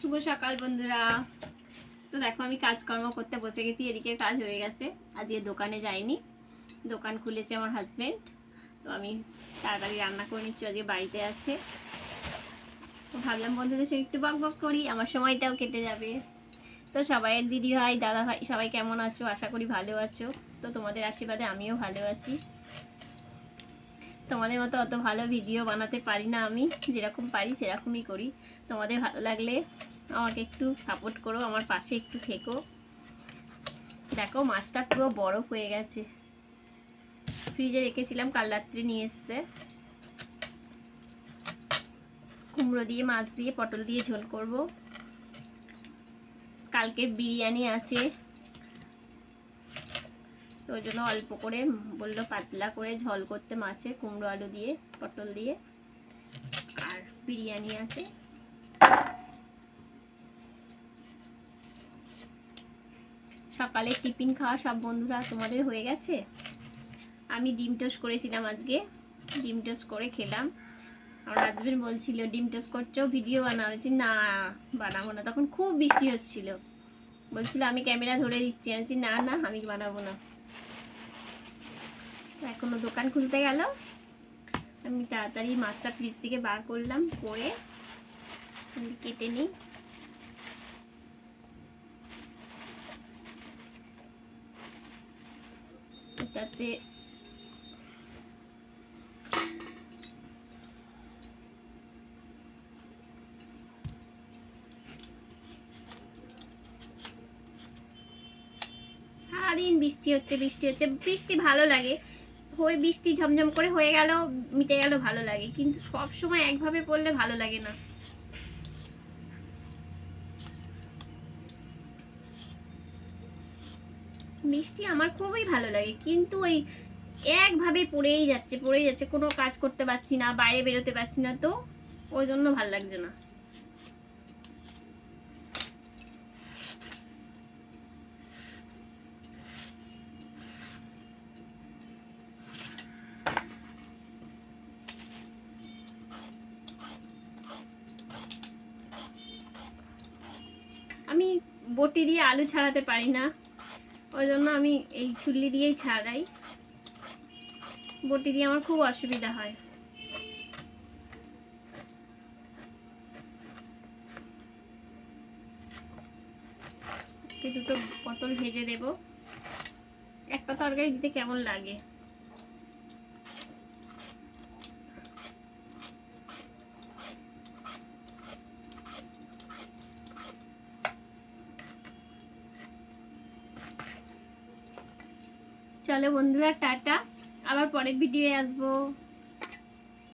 শুভ সকাল বন্ধুরা। তো দেখো, আমি কাজকর্ম করতে বসে গেছি, এদিকে কাজ হয়ে গেছে। আজকে দোকানে যাইনি, দোকান খুলেছে আমার হাজব্যান্ড তো আমি তাড়াতাড়ি রান্না করে নিচ্ছি, আজকে বাড়িতে আছে। তো ভাবলাম বন্ধুদের সঙ্গে একটু বক বক করি, আমার সময়টাও কেটে যাবে। তো সবাইয়ের দিদি ভাই, দাদা ভাই, সবাই কেমন আছো? আশা করি ভালো আছো। তো তোমাদের আশীর্বাদে আমিও ভালো আছি। তোমাদের মতো অত ভালো ভিডিও বানাতে পারি না আমি। যেরকম পারি সেরকমই করি। তোমাদের ভালো লাগলে আমাকে একটু সাপোর্ট করো, আমার পাশে একটু থেকো। দেখো, মাছটা পুরো বরফ হয়ে গেছে। ফ্রিজে রেখেছিলাম, কাল রাত্রে নিয়ে এসছে। কুমড়ো দিয়ে, মাছ দিয়ে, পটল দিয়ে ঝোল করব। কালকে বিরিয়ানি আছে। তো ওই জন্য অল্প করে বলল, পাতলা করে ঝোল করতে মাছে, কুমড়ো আলু দিয়ে, পটল দিয়ে। আর বিরিয়ানি আছে। সকালে টিফিন খাওয়া সব বন্ধুরা তোমাদের হয়ে গেছে? আমি ডিম টোস্ট করেছিলাম আজকে। ডিম টোস্ট করে খেলাম। আমার হাজবেন্ড বলছিল, ডিম টোস্ট করছ, ভিডিও বানাও। না, বানাবো না। তখন খুব বৃষ্টি হচ্ছিল। বলছিল, আমি ক্যামেরা ধরে দিচ্ছি। আমি না না, আমি বানাবো না। তো এখনও দোকান খুলতে গেল। আমি তাড়াতাড়ি মাছটা ফ্রিজ থেকে বার করলাম করে কেটে নিই। এটাতে সারাদিন বৃষ্টি হচ্ছে বৃষ্টি হচ্ছে। বৃষ্টি ভালো লাগে। হয়ে বৃষ্টি ঝমঝম করে হয়ে গেল, মিটে গেল, ভালো লাগে। কিন্তু সব সময় একভাবে পড়লে ভালো লাগে না। বৃষ্টি আমার খুবই ভালো লাগে, কিন্তু ওই একভাবে পড়েই যাচ্ছে পড়েই যাচ্ছে, কোনো কাজ করতে পারছি না, বাইরে বেরোতে পারছি না, তো ওই জন্য ভালো লাগছে না। আমি বটি দিয়ে আলু ছাড়াতে পারি না। ওই জন্য আমি এই চুল্লি দিয়েই ছাড়াই। বটি দিয়ে আমার খুব অসুবিধা হয়। দুটো পটল ভেজে দেব। একটা তরকারি দিতে কেমন লাগে? চলো বন্ধুরা টাটা। আবার পরের ভিডিও আসব।